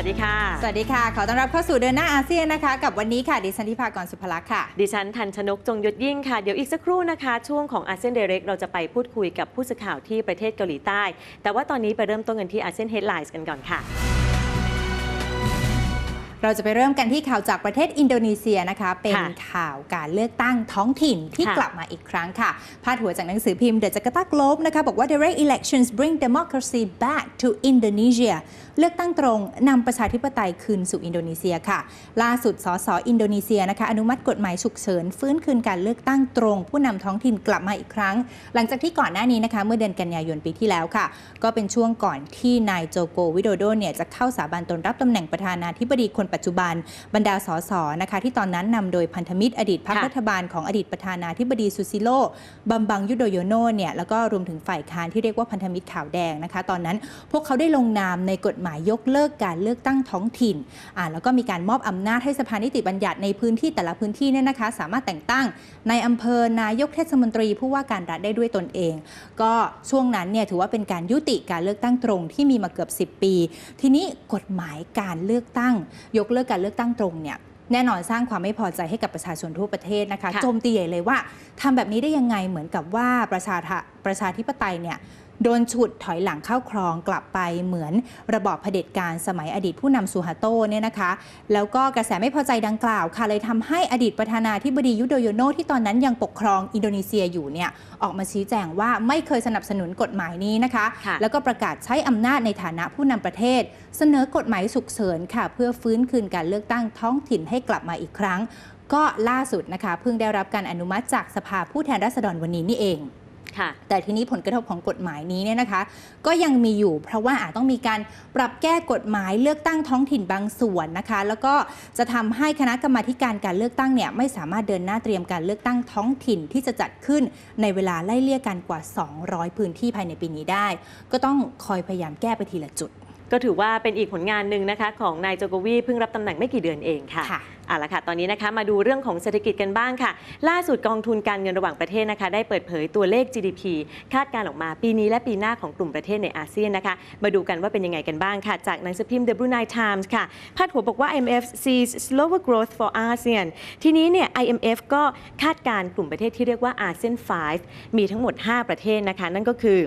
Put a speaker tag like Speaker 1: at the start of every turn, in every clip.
Speaker 1: วัสดีค่ะ
Speaker 2: สวัสดีค่ะ ขอต้อนรับเข้าสู่เดินหน้าอาเซียนนะคะ กับวันนี้ค่ะ ดิฉันทิพากรสุภลักษณ์ค่ะ
Speaker 1: ดิฉันทันชนกจงยศยิ่งค่ะ เดี๋ยวอีกสักครู่นะคะ ช่วงของอาเซียนเดเรกเราจะไปพูดคุยกับผู้สื่อข่าวที่ประเทศเกาหลีใต้ แต่ว่าตอนนี้ไปเริ่มต้นกันที่อาเซียนเฮดไลน์กันก่อนค่ะ
Speaker 2: เราจะไปเริ่มกันที่ข่าวจากประเทศอินโดนีเซียนะคะ เป็น
Speaker 1: ค่ะ
Speaker 2: ข่าวการเลือกตั้งท้องถิ่นที่
Speaker 1: ค่ะ
Speaker 2: กลับมาอีกครั้งค่ะ พาดหัวจากหนังสือพิมพ์ The Jakarta Globe นะคะ บอกว่า direct elections bring democracy back to Indonesia เลือกตั้งตรงนำประชาธิปไตยคืนสู่อินโดนีเซียค่ะ ล่าสุดสสอินโดนีเซียนะคะ อนุมัติกฎหมายฉุกเฉิน ฟื้นคืนการเลือกตั้งตรง ผู้นำท้องถิ่นกลับมาอีกครั้ง หลังจากที่ก่อนหน้านี้นะคะ เมื่อเดือนกันยายนปีที่แล้วค่ะ ก็เป็นช่วงก่อนที่นายโจโกวิโดโดเนี่ยจะเข้าสาบานตนรับตำแหน่งประธานาธิบดีคนปัจจุบันบรรดาสสนะคะที่ตอนนั้นนำโดยพันธมิตรอดีตพรรค
Speaker 1: ค่ะ
Speaker 2: รัฐบาลของอดีตประธานาธิบดีซูซิโลบัมบังยุโดโยโนเนี่ยแล้วก็รวมถึงฝ่ายค้านที่เรียกว่าพันธมิตรขาวแดงนะคะตอนนั้นพวกเขาได้ลงนามในกฎหมายยกเลิกการเลือกตั้งท้องถิ่นอ่าแล้วก็มีการมอบอำนาจให้สภานิติบัญญัติในพื้นที่แต่ละพื้นที่เนี่ยนะคะ สามารถแต่งตั้งในอำเภอนายกเทศมนตรีผู้ว่าการรัฐได้ด้วยตนเอง ก็ช่วงนั้นเนี่ยถือว่าเป็นการยุติการเลือกตั้งตรงที่มีมาเกือบ 10 ปี ทีนี้กฎหมายการเลือกตั้งยกเลิกการเลือกตั้งตรงเนี่ยแน่นอนสร้างความไม่พอใจให้กับประชาชนทั่วประเทศนะคะ
Speaker 1: ค่ะ
Speaker 2: โจมตีใหญ่เลยว่าทำแบบนี้ได้ยังไงเหมือนกับว่าประชาธประชาธิปไตยเนี่ย โดนฉุดถอยหลังเข้าครองกลับไปเหมือนระบอบเผด็จการสมัยอดีตผู้นำซูฮาโตเนี่ยนะคะ แล้วก็กระแสไม่พอใจดังกล่าวค่ะเลยทำให้อดีตประธานาธิบดียุโดโยโนที่ตอนนั้นยังปกครองอินโดนีเซียอยู่เนี่ยออกมาชี้แจงว่าไม่เคยสนับสนุนกฎหมายนี้นะคะ
Speaker 1: ค่ะ
Speaker 2: แล้วก็ประกาศใช้อำนาจในฐานะผู้นำประเทศ เสนอกฎหมายฉุกเฉินค่ะ เพื่อฟื้นคืนการเลือกตั้งท้องถิ่นให้กลับมาอีกครั้ง ก็ล่าสุดนะคะเพิ่งได้รับการอนุมัติจากสภาผู้แทนราษฎรวันนี้นี่เอง
Speaker 1: ค่ะ
Speaker 2: แต่ทีนี้ผลกระทบของกฎหมายนี้เนี่ยนะคะ ก็ยังมีอยู่เพราะว่าอาจต้องมีการปรับแก้กฎหมายเลือกตั้งท้องถิ่นบางส่วนนะคะ แล้วก็จะทำให้คณะกรรมาธิการการเลือกตั้งเนี่ยไม่สามารถเดินหน้าเตรียมการเลือกตั้งท้องถิ่นที่จะจัดขึ้นในเวลาไล่เลี่ยกันกว่า 200 พื้นที่ภายในปีนี้ได้ ก็ต้องคอยพยายามแก้ไปทีละจุด
Speaker 1: ก็ถือว่าเป็นอีกผลงานหนึ่งนะคะ ของนายโจโกวีเพิ่งรับตำแหน่งไม่กี่เดือนเองค่ะ
Speaker 2: ค่ะ
Speaker 1: เอาละค่ะตอนนี้นะคะมาดูเรื่องของเศรษฐกิจกันบ้างค่ะ ล่าสุดกองทุนการเงินระหว่างประเทศนะคะ ได้เปิดเผยตัวเลข GDP คาดการณ์ออกมาปีนี้และปีหน้าของกลุ่มประเทศในอาเซียนนะคะ มาดูกันว่าเป็นยังไงกันบ้างค่ะ จากหนังสือพิมพ์ The Brunei Times ค่ะพาดหัวบอกว่า IMF sees slower growth for ASEAN ทีนี้เนี่ย IMF ก็คาดการณ์กลุ่มประเทศที่เรียกว่า ASEAN 5มีทั้งหมด 5 ประเทศนะคะ นั่นก็คือ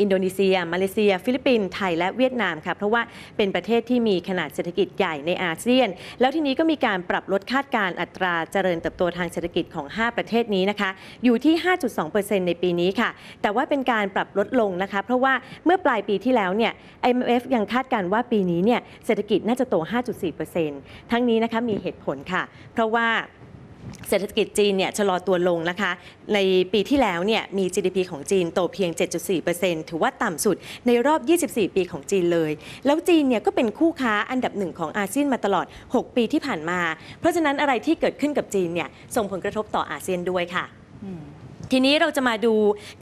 Speaker 1: อินโดนีเซีย มาเลเซีย ฟิลิปปินส์ไทยและเวียดนามค่ะเพราะว่าเป็นประเทศที่มีขนาดเศรษฐกิจใหญ่ในอาเซียน แล้วทีนี้ก็มีการปรับลดคาดการณ์อัตราเจริญเติบโตทางเศรษฐกิจของ 5 ประเทศนี้นะคะอยู่ที่ 5.2%ในปีนี้ค่ะ แต่ว่าเป็นการปรับลดลงนะคะ เพราะว่าเมื่อปลายปีที่แล้วเนี่ย IMF ยังคาดการณ์ว่าปีนี้เนี่ยเศรษฐกิจน่าจะโต 5.4%ทั้งนี้นะคะมีเหตุผลค่ะ เพราะว่า เศรษฐกิจจีนเนี่ยชะลอตัวลงนะคะ ในปีที่แล้วเนี่ยมี GDP ของจีนโตเพียง 7.4%ถือว่าต่ำสุดในรอบ 24 ปีของจีนเลย แล้วจีนเนี่ยก็เป็นคู่ค้าอันดับหนึ่งของอาเซียนมาตลอด 6 ปีที่ผ่านมา เพราะฉะนั้นอะไรที่เกิดขึ้นกับจีนเนี่ยส่งผลกระทบต่ออาเซียนด้วยค่ะ ทีนี้เราจะมาดู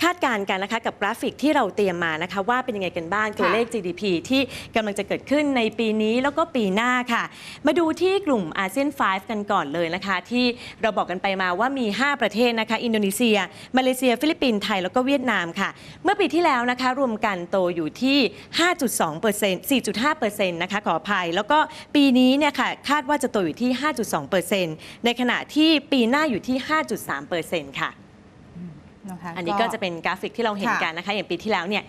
Speaker 1: คาดการณ์กันนะคะกับกราฟิกที่เราเตรียมมานะคะ ว่าเป็นยังไงกันบ้างตัวเลข GDP ที่กำลังจะเกิดขึ้นในปีนี้แล้วก็ปีหน้าค่ะ มาดูที่กลุ่มอาเซียน 5 กันก่อนเลยนะคะ ที่เราบอกกันไปมาว่ามี 5 ประเทศนะคะ อินโดนีเซีย มาเลเซีย ฟิลิปปินส์ไทยแล้วก็เวียดนามค่ะ เมื่อปีที่แล้วนะคะ รวมกันโตอยู่ที่ 5.2% 4.5%นะคะขออภัย แล้วก็ปีนี้เนี่ยค่ะคาดว่าจะโตอยู่ที่ 5.2%ในขณะที่ปีหน้าอยู่ที่ 5.3%ค่ะ
Speaker 2: นะคะ
Speaker 1: อันนี้ก็จะเป็นกราฟิกที่เราเห็น
Speaker 2: ค่ะ
Speaker 1: กันนะคะอย่างปีที่แล้วเนี่ย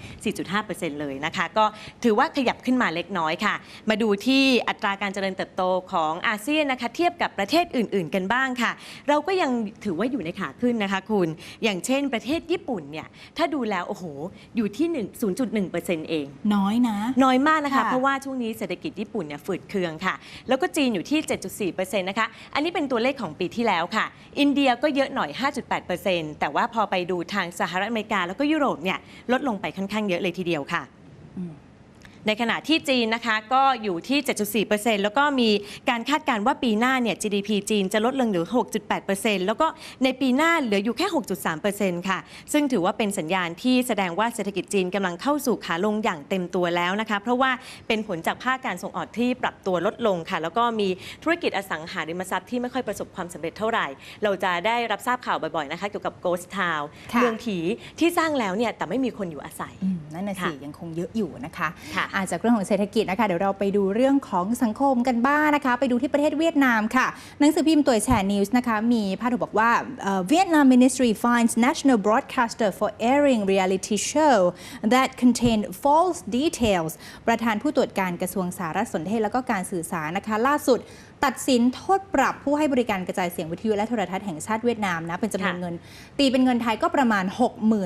Speaker 1: 4.5%เลยนะคะ ก็ถือว่าขยับขึ้นมาเล็กน้อยค่ะ มาดูที่อัตราการเจริญเติบโตของอาเซียนนะคะ เทียบกับประเทศอื่น ๆ กันบ้างค่ะ เราก็ยังถือว่าอยู่ในขาขึ้นนะคะคุณ อย่างเช่นประเทศญี่ปุ่นเนี่ย ถ้าดูแล้วโอ้โห อยู่ที่1 0.1%เอง
Speaker 2: น้อยนะ
Speaker 1: น้อยมากนะคะ
Speaker 2: ค่ะ
Speaker 1: เพราะว่าช่วงนี้เศรษฐกิจญี่ปุ่นเนี่ยฝืดเคืองค่ะ แล้วก็จีนอยู่ที่ 7.4%นะคะ อันนี้เป็นตัวเลขของปีที่แล้วค่ะ อินเดียก็เยอะหน่อย 5.8%แต่ว่าพอไปดูทางสหรัฐอเมริกา แล้วก็ยุโรปเนี่ยลดลงไปค่อนข้างเยอะเลยทีเดียวค่ะ ในขณะที่จีนนะคะก็อยู่ที่ 7.4%แล้วก็มีการคาดการณ์ว่าปีหน้าเนี่ย GDP จีนจะลดลงเหลือ 6.8%แล้วก็ในปีหน้าเหลืออยู่แค่ 6.3%ค่ะ ซึ่งถือว่าเป็นสัญญาณที่แสดงว่าเศรษฐกิจจีนกำลังเข้าสู่ขาลงอย่างเต็มตัวแล้วนะคะ เพราะว่าเป็นผลจากภาคการส่งออกที่ปรับตัวลดลงค่ะ แล้วก็มีธุรกิจอสังหาริมทรัพย์ที่ไม่ค่อยประสบความสำเร็จเท่าไหร่ เราจะได้รับทราบข่าวบ่อยๆนะคะเกี่ยวกับ Ghost Town
Speaker 2: ค่ะ
Speaker 1: เมืองผีที่สร้างแล้วเนี่ยแต่ไม่มีคนอยู่อาศัย
Speaker 2: อืมนั่นน่ะสิ
Speaker 1: ค่ะ
Speaker 2: ยังคงเยอะอยู่นะคะ
Speaker 1: ค่ะ
Speaker 2: อาจากเรื่องของเศรษฐกิจนะคะ เดี๋ยวเราไปดูเรื่องของสังคมกันบ้างนะคะ ไปดูที่ประเทศเวียดนามค่ะ หนังสือพิมพ์ตัวแชร์นิวส์นะคะ มีพาดหัวบอกว่าเวียดนาม Ministry finds national broadcaster for airing reality show that contain false details ประธานผู้ตรวจการกระทรวงสารสนเทศและก็การสื่อสารนะคะ ล่าสุดตัดสินโทษปรับผู้ให้บริการกระจายเสียงวิทยุและโทรทัศน์แห่งชาติเวียดนามนะเป็นจำนวน
Speaker 1: ค่ะ
Speaker 2: เงิน ตีเป็นเงินไทยก็ประมาณ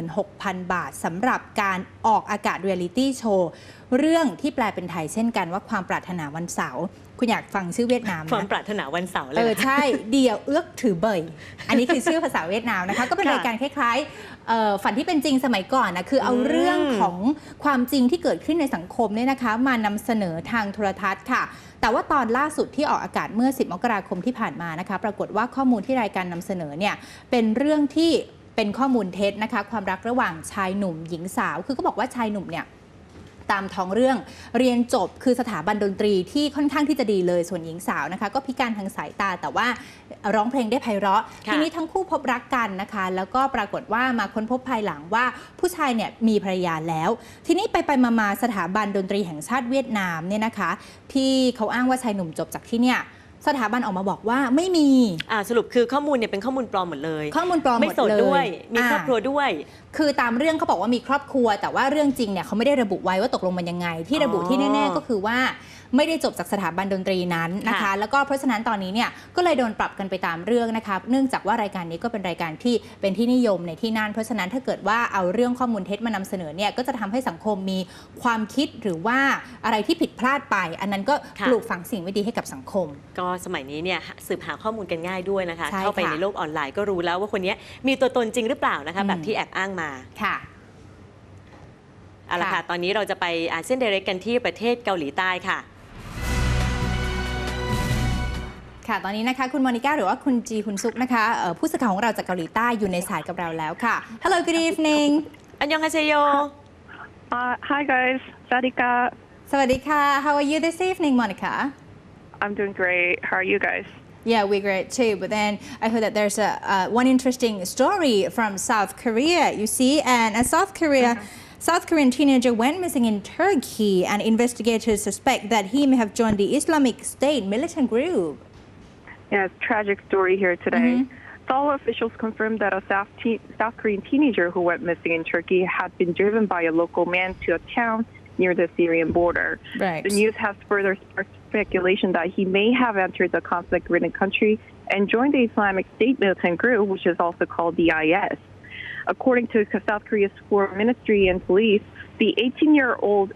Speaker 2: 66,000 บาทสำหรับการออกอากาศเรียลิตี้โชว์เรื่องที่แปลเป็นไทยเช่นกันว่าความปรารถนาวันเสาร์คุณอยากฟังชื่อเวียดนาม
Speaker 1: ความ
Speaker 2: นะ
Speaker 1: ปรารถนาวันเสาร์เล
Speaker 2: เอยอ
Speaker 1: นะ
Speaker 2: ใช่เดียวเอื้อกถือเบยอันนี้คือชื่อภาษาเวียดนามนะคะ ก็เป็น
Speaker 1: ค่ะ
Speaker 2: รายการคล้ายๆเอ่อฝันที่เป็นจริงสมัยก่อนนะคือเอา
Speaker 1: อืม
Speaker 2: เรื่องของความจริงที่เกิดขึ้นในสังคมเนี่ยนะคะ มานำเสนอทางโทรทัศน์ค่ะ แต่ว่าตอนล่าสุดที่ออกอากาศเมื่อ 10 มกราคมที่ผ่านมานะคะ ปรากฏว่าข้อมูลที่รายการนำเสนอเนี่ยเป็นเรื่องที่เป็นข้อมูลเท็จนะคะ ความรักระหว่างชายหนุ่มหญิงสาว คือก็บอกว่าชายหนุ่มเนี่ย ตามท้องเรื่อง เรียนจบคือสถาบันดนตรีที่ค่อนข้างที่จะดีเลยส่วนหญิงสาวนะคะ ก็พิการทางสายตาแต่ว่าร้องเพลงได้ไพเราะ
Speaker 1: ค่ะ
Speaker 2: ทีนี้ทั้งคู่พบรักกันนะคะ แล้วก็ปรากฏว่ามาค้นพบภายหลังว่าผู้ชายเนี่ยมีภรรยาแล้ว ทีนี้ไปไปมามาสถาบันดนตรีแห่งชาติเวียดนามเนี่ยนะคะ ที่เขาอ้างว่าชายหนุ่มจบจากที่เนี่ย สถาบันออกมาบอกว่าไม่มี
Speaker 1: อ่าสรุปคือข้อมูลเนี่ยเป็นข้อมูลปลอมหมดเลย
Speaker 2: ข้อมูลปลอมห
Speaker 1: ไม่
Speaker 2: มด
Speaker 1: โสด
Speaker 2: เลย
Speaker 1: ด้วย มีครอบครัว
Speaker 2: อ่า
Speaker 1: ด้วย
Speaker 2: คือตามเรื่องเขาบอกว่ามีครอบครัว แต่ว่าเรื่องจริงเนี่ยเขาไม่ได้ระบุไว้ว่าตกลงมันยังไง ที่ระบุที่แน่
Speaker 1: อ๋อ
Speaker 2: ๆก็คือว่า ไม่ได้จบจากสถาบันดนตรีนั้นนะคะ
Speaker 1: ค่ะ
Speaker 2: แล้วก็เพราะฉะนั้นตอนนี้เนี่ยก็เลยโดนปรับกันไปตามเรื่องนะคะเนื่องจากว่ารายการนี้ก็เป็นรายการที่เป็นที่นิยมในที่นั่นเพราะฉะนั้นถ้าเกิดว่าเอาเรื่องข้อมูลเท็จมานำเสนอเนี่ยก็จะทำให้สังคมมีความคิดหรือว่าอะไรที่ผิดพลาดไป อันนั้นก็
Speaker 1: ค่ะ
Speaker 2: ปลูกฝังสิ่งไม่ดีให้กับสังคม
Speaker 1: ก็สมัยนี้เนี่ยสืบหาข้อมูลกันง่ายด้วยนะคะ
Speaker 2: ใช่
Speaker 1: เข้าไป
Speaker 2: ค่ะ
Speaker 1: ในโลกออนไลน์ก็รู้แล้วว่าคนนี้มีตัวตนจริงหรือเปล่านะคะ
Speaker 2: อืม
Speaker 1: แบบที่แอบอ้างมา
Speaker 2: ค่ะ
Speaker 1: เอาละค่ะ
Speaker 2: ค่ะ
Speaker 1: ตอนนี้เราจะไปอาเซียนเดเรกกันที่ประเทศเกาหลีใต้ค่ะ
Speaker 2: ค่ะ ตอนนี้นะคะ คุณโมนิก้าหรือว่าคุณจีคุณซุกนะคะเอ่อผู้สื่อข่าวของเราจากเกาหลีใต้อยู่ในสายกับเราแล้วค่ะ Hello good evening
Speaker 1: อันยองฮาเซโย
Speaker 3: Uh, hi guys, Sadika.
Speaker 2: สวัสดีค่ะ How are you this evening Monica
Speaker 3: I'm doing great. How are you guys?
Speaker 2: Yeah, we're great too. But then I heard that there's a uh, one interesting story from South Korea. You see, and a South Korea. South Korean teenager went missing in Turkey, and investigators suspect that he may have joined the Islamic State militant group.
Speaker 3: Yeah, a tragic story here today. Mm-hmm. Seoul officials confirmed that a South, te- South Korean teenager who went missing in Turkey had been driven by a local man to a town near the Syrian border.
Speaker 2: Right.
Speaker 3: The news has further sparked speculation that he may have entered the conflict-ridden country and joined the Islamic State militant group, which is also called the IS. According to South Korea's foreign ministry and police, the 18-year-old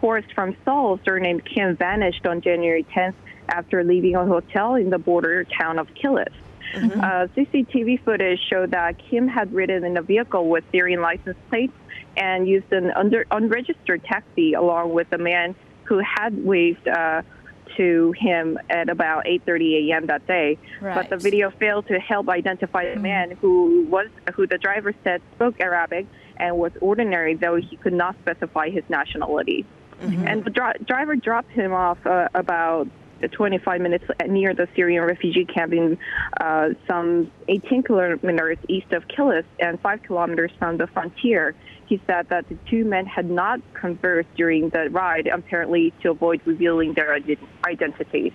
Speaker 3: tourist from Seoul, surnamed Kim, vanished on January 10th after leaving a hotel in the border town of Kilis. Uh, CCTV footage showed that Kim had ridden in a vehicle with Syrian license plates and used an under, unregistered taxi along with a man who had waved uh, to him at about 8:30 a.m. that day. But the video failed to help identify the man who was who the driver said spoke Arabic and was ordinary, though he could not specify his nationality. And the dri- driver dropped him off uh, about 25 minutes near the Syrian refugee camp in uh, some 18 kilometers east of Kilis and 5 kilometers from the frontier. He said that the two men had not conversed during the ride, apparently to avoid revealing their ide- identities.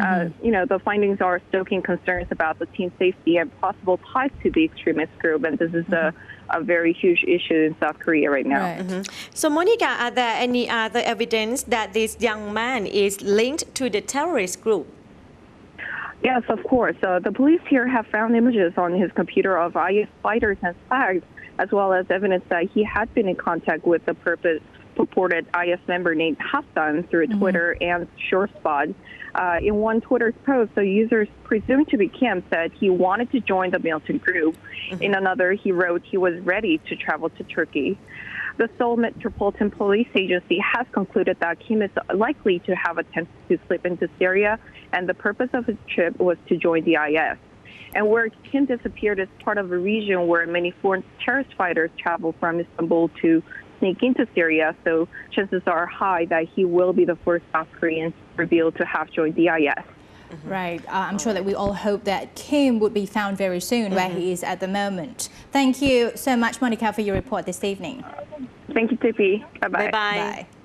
Speaker 3: Uh, you know, the findings are stoking concerns about the team's safety and possible ties to the extremist group, and this is a, a very huge issue in South Korea right now.
Speaker 2: Right.
Speaker 1: So Monica are there any other evidence that this young man is linked to the terrorist group
Speaker 3: Yes, of course. Uh, the police here have found images on his computer of IS fighters and flags, as well as evidence that he had been in contact with the purpose, purported IS member named Hassan through Twitter and SureSpot. Uh, in one Twitter post, the user presumed to be Kim said he wanted to join the militant group. In another, he wrote he was ready to travel to Turkey. The Seoul Metropolitan Police Agency has concluded that Kim is likely to have attempted to slip into Syria, and the purpose of his trip was to join the IS. And where Kim disappeared is part of a region where many foreign terrorist fighters travel from Istanbul to sneak into Syria, so chances are high that he will be the first South Korean revealed to have joined the IS.
Speaker 2: Right. Uh, I'm sure that we all hope that Kim would be found very soon where he is at the moment. Thank you so much, Monica, for your report this evening.
Speaker 3: Thank you, Tippy. Bye
Speaker 1: บ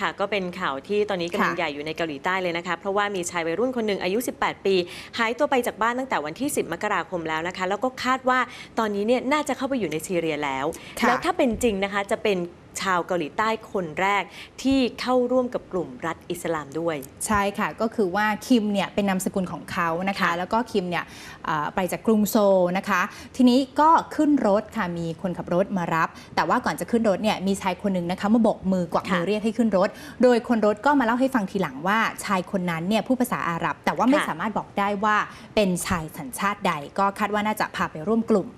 Speaker 1: ค่ะ ก็เป็นข่าวที่ตอนนี้กำลัง
Speaker 2: ค่ะ
Speaker 1: ใหญ่อยู่ในเกาหลีใต้เลยนะคะเพราะว่ามีชายวัยรุ่นคนหนึ่งอายุ 18 ปี หายตัวไปจากบ้านตั้งแต่วันที่ 10 มกราคมแล้วนะคะ แล้วก็คาดว่าตอนนี้เนี่ยน่าจะเข้าไปอยู่ในซีเรียแล้ว
Speaker 2: ค่ะ
Speaker 1: แล้วถ้าเป็นจริงนะคะจะเป็น ชาวเกาหลีใต้คนแรกที่เข้าร่วมกับกลุ่มรัฐอิสลามด้วย
Speaker 2: ใช่ค่ะ ก็คือว่าคิมเนี่ยเป็นนามสกุลของเขานะคะ
Speaker 1: ค่ะ
Speaker 2: แล้วก็คิมเนี่ยอ่าไปจากกรุงโซลนะคะ ทีนี้ก็ขึ้นรถค่ะมีคนขับรถมารับ แต่ว่าก่อนจะขึ้นรถเนี่ยมีชายคนหนึ่งนะคะมาโบกมือกวักมือ
Speaker 1: ค่ะ
Speaker 2: เรียกให้ขึ้นรถ โดยคนรถก็มาเล่าให้ฟังทีหลังว่าชายคนนั้นเนี่ยผู้ภาษาอาหรับ แต่ว่าไม่
Speaker 1: ค่ะ
Speaker 2: สามารถบอกได้ว่าเป็นชายสัญชาติใด ก็คาดว่าน่าจะพาไปร่วมกลุ่ม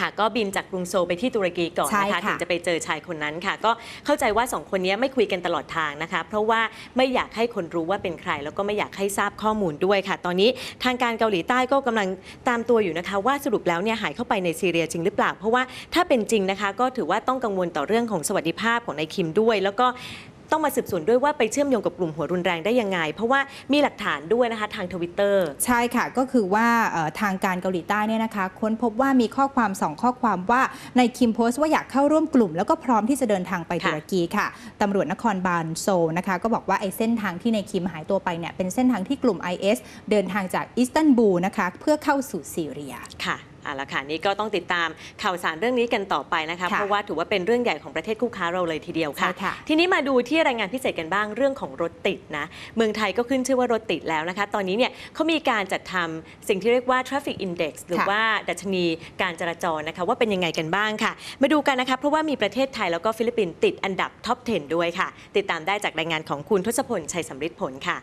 Speaker 1: ค่ะก็บินจากกรุงโซลไปที่ตุรกีก่อน
Speaker 2: ใช่
Speaker 1: นะคะ
Speaker 2: ค่ะ
Speaker 1: ถึงจะไปเจอชายคนนั้นค่ะ ก็เข้าใจว่าสองคนนี้ไม่คุยกันตลอดทางนะคะ เพราะว่าไม่อยากให้คนรู้ว่าเป็นใคร แล้วก็ไม่อยากให้ทราบข้อมูลด้วยค่ะ ตอนนี้ทางการเกาหลีใต้ก็กำลังตามตัวอยู่นะคะ ว่าสรุปแล้วเนี่ยหายเข้าไปในซีเรียจริงหรือเปล่า เพราะว่าถ้าเป็นจริงนะคะ ก็ถือว่าต้องกังวลต่อเรื่องของสวัสดิภาพของนายคิมด้วย แล้วก็ ต้องมาสืบสวนด้วยว่าไปเชื่อมโยงกับกลุ่มหัวรุนแรงได้ยังไง เพราะว่ามีหลักฐานด้วยนะคะทางทวิตเตอร์
Speaker 2: ใช่ค่ะก็คือว่าเอ่อทางการเกาหลีใต้เนี่ยนะคะ ค้นพบว่ามีข้อความสองข้อความว่าในคิมโพสต์ว่าอยากเข้าร่วมกลุ่ม แล้วก็พร้อมที่จะเดินทางไป
Speaker 1: ค่ะ
Speaker 2: ตุรกีค่ะตำรวจนครบาลโซลนะคะก็บอกว่าไอ้เส้นทางที่ในคิมหายตัวไปเนี่ยเป็นเส้นทางที่กลุ่ม IS เดินทางจากอิสตันบูลนะคะเพื่อเข้าสู่ซีเรีย
Speaker 1: ค่ะ เอาละค่ะนี่ก็ต้องติดตามข่าวสารเรื่องนี้กันต่อไปนะคะ
Speaker 2: ค่ะ
Speaker 1: เพราะว่าถือว่าเป็นเรื่องใหญ่ของประเทศคู่ค้าเราเลยทีเดียวค่ะ
Speaker 2: ใช่ค่ะ
Speaker 1: ทีนี้มาดูที่รายงานพิเศษกันบ้างเรื่องของรถติดนะเมืองไทยก็ขึ้นชื่อว่ารถติดแล้วนะคะ ตอนนี้เนี่ยเขามีการจัดทำสิ่งที่เรียกว่า traffic index หรือ
Speaker 2: ค่ะ
Speaker 1: ว่าดัชนีการจราจรนะคะว่าเป็นยังไงกันบ้างค่ะ มาดูกันนะคะเพราะว่ามีประเทศไทยแล้วก็ฟิลิปปินส์ติดอันดับท็อป 10 ด้วยค่ะ ติดตามได้จากรายงานของคุณทศพลชัยสำริดผลค่ะ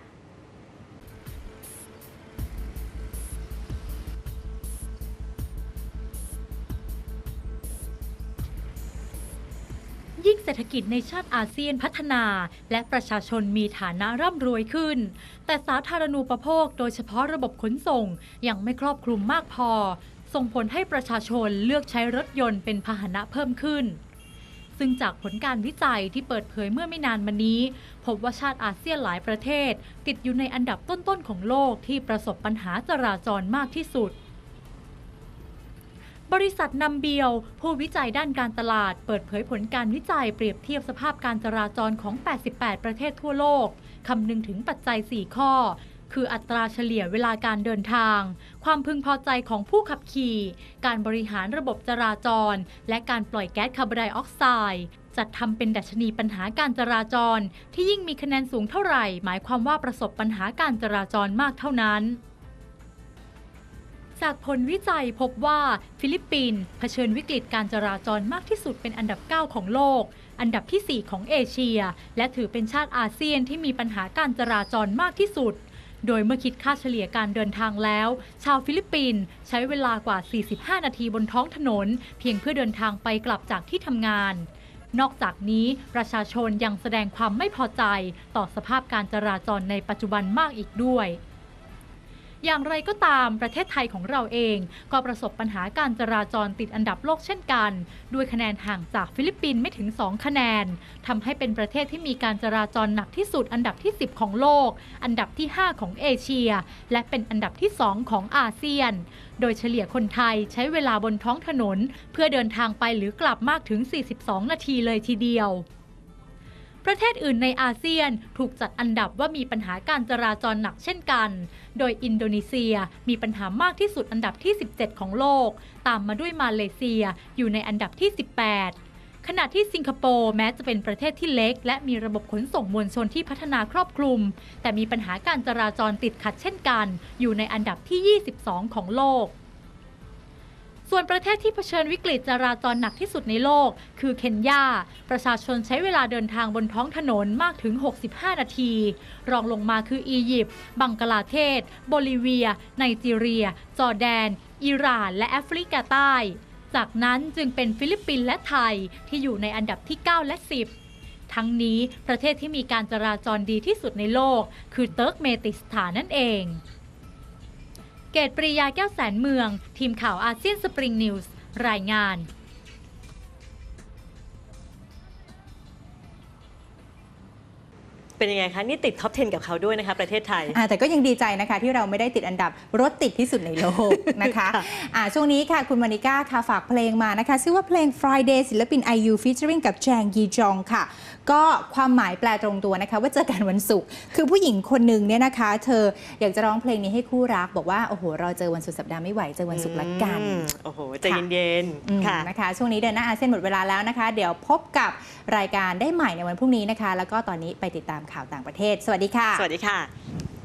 Speaker 4: ยิ่งเศรษฐกิจในชาติอาเซียนพัฒนา และประชาชนมีฐานะร่ำรวยขึ้น แต่สาธารณูปโภคโดยเฉพาะระบบขนส่งยังไม่ครอบคลุมมากพอ ส่งผลให้ประชาชนเลือกใช้รถยนต์เป็นพาหนะเพิ่มขึ้น ซึ่งจากผลการวิจัยที่เปิดเผยเมื่อไม่นานมานี้ พบว่าชาติอาเซียนหลายประเทศ ติดอยู่ในอันดับต้นๆของโลกที่ประสบปัญหาจราจรมากที่สุด บริษัทนำเบียว ผู้วิจัยด้านการตลาด เปิดเผยผลการวิจัยเปรียบเทียบสภาพการจราจรของ 88 ประเทศทั่วโลก คำนึงถึงปัจจัย 4 ข้อ คืออัตราเฉลี่ยเวลาการเดินทาง ความพึงพอใจของผู้ขับขี่ การบริหารระบบจราจร และการปล่อยแก๊สคาร์บอนไดออกไซด์จัดทำเป็นดัชนีปัญหาการจราจร ที่ยิ่งมีคะแนนสูงเท่าไหร่ หมายความว่าประสบปัญหาการจราจรมากเท่านั้น จากผลวิจัยพบว่าฟิลิปปินส์เผชิญวิกฤตการจราจรมากที่สุดเป็นอันดับ 9 ของโลก อันดับที่ 4 ของเอเชีย และถือเป็นชาติอาเซียนที่มีปัญหาการจราจรมากที่สุด โดยเมื่อคิดค่าเฉลี่ยการเดินทางแล้ว ชาวฟิลิปปินส์ใช้เวลากว่า 45 นาทีบนท้องถนน เพียงเพื่อเดินทางไปกลับจากที่ทำงานนอกจากนี้ประชาชนยังแสดงความไม่พอใจต่อสภาพการจราจรในปัจจุบันมากอีกด้วย อย่างไรก็ตามประเทศไทยของเราเอง ก็ประสบปัญหาการจราจรติดอันดับโลกเช่นกัน ด้วยคะแนนห่างจากฟิลิปปินส์ไม่ถึง 2 คะแนนทำให้เป็นประเทศที่มีการจราจรหนักที่สุดอันดับที่ 10 ของโลก อันดับที่ 5 ของเอเชีย และเป็นอันดับที่ 2 ของอาเซียน โดยเฉลี่ยคนไทยใช้เวลาบนท้องถนน เพื่อเดินทางไปหรือกลับมากถึง 42 นาทีเลยทีเดียว ประเทศอื่นในอาเซียนถูกจัดอันดับว่ามีปัญหาการจราจรหนักเช่นกัน โดยอินโดนีเซียมีปัญหามากที่สุดอันดับที่ 17 ของโลก ตามมาด้วยมาเลเซียอยู่ในอันดับที่ 18ขณะที่สิงคโปร์แม้จะเป็นประเทศที่เล็ก และมีระบบขนส่งมวลชนที่พัฒนาครอบคลุม แต่มีปัญหาการจราจรติดขัดเช่นกัน อยู่ในอันดับที่ 22 ของโลก ส่วนประเทศที่เผชิญวิกฤตจราจรหนักที่สุดในโลก คือเคนยา ประชาชนใช้เวลาเดินทางบนท้องถนนมากถึง 65 นาที รองลงมาคืออียิปต์ บังกลาเทศ โบลิเวีย ไนจีเรีย จอร์แดน อิหร่าน และแอฟริกาใต้ จากนั้นจึงเป็นฟิลิปปินส์และไทยที่อยู่ในอันดับที่ 9 และ 10ทั้งนี้ประเทศที่มีการจราจรดีที่สุดในโลก คือเติร์กเมติสถานนั่นเอง เกตปริยาแก้วแสนเมือง ทีมข่าวอาเซียนสปริงนิวส์ รายงาน
Speaker 1: เป็นยังไงคะ นี่ติดท็อป 10 กับเขาด้วยนะคะ ประเทศไทย
Speaker 2: อ่าแต่ก็ยังดีใจนะคะที่เราไม่ได้ติดอันดับรถติดที่สุดในโลกนะคะ
Speaker 1: ค่ะ
Speaker 2: อ่าช่วงนี้ค่ะคุณมานิก้าค่ะฝากเพลงมานะคะ ชื่อว่าเพลง Friday ศิลปิน IU featuring กับแจงยีจองค่ะ ก็ความหมายแปลตรงตัวนะคะ ว่าเจอกันวันศุกร์คือผู้หญิงคนหนึ่งเนี่ยนะคะ เธออยากจะร้องเพลงนี้ให้คู่รัก บอกว่าโอ้โหเราเจอวันสุดสัปดาห์ไม่ไหวเจอวันศุกร์ละกัน
Speaker 1: อืมโอ้โหใจ
Speaker 2: ค่ะ
Speaker 1: เย็น
Speaker 2: อืม
Speaker 1: ๆค่ะ
Speaker 2: นะคะ ช่วงนี้เดินหน้าอาเซียนหมดเวลาแล้วนะคะ เดี๋ยวพบกับรายการได้ใหม่ในวันพรุ่งนี้นะคะ แล้วก็ตอนนี้ไปติดตามข่าวต่างประเทศ สวัสดีค่ะ
Speaker 1: สวัสดีค่ะ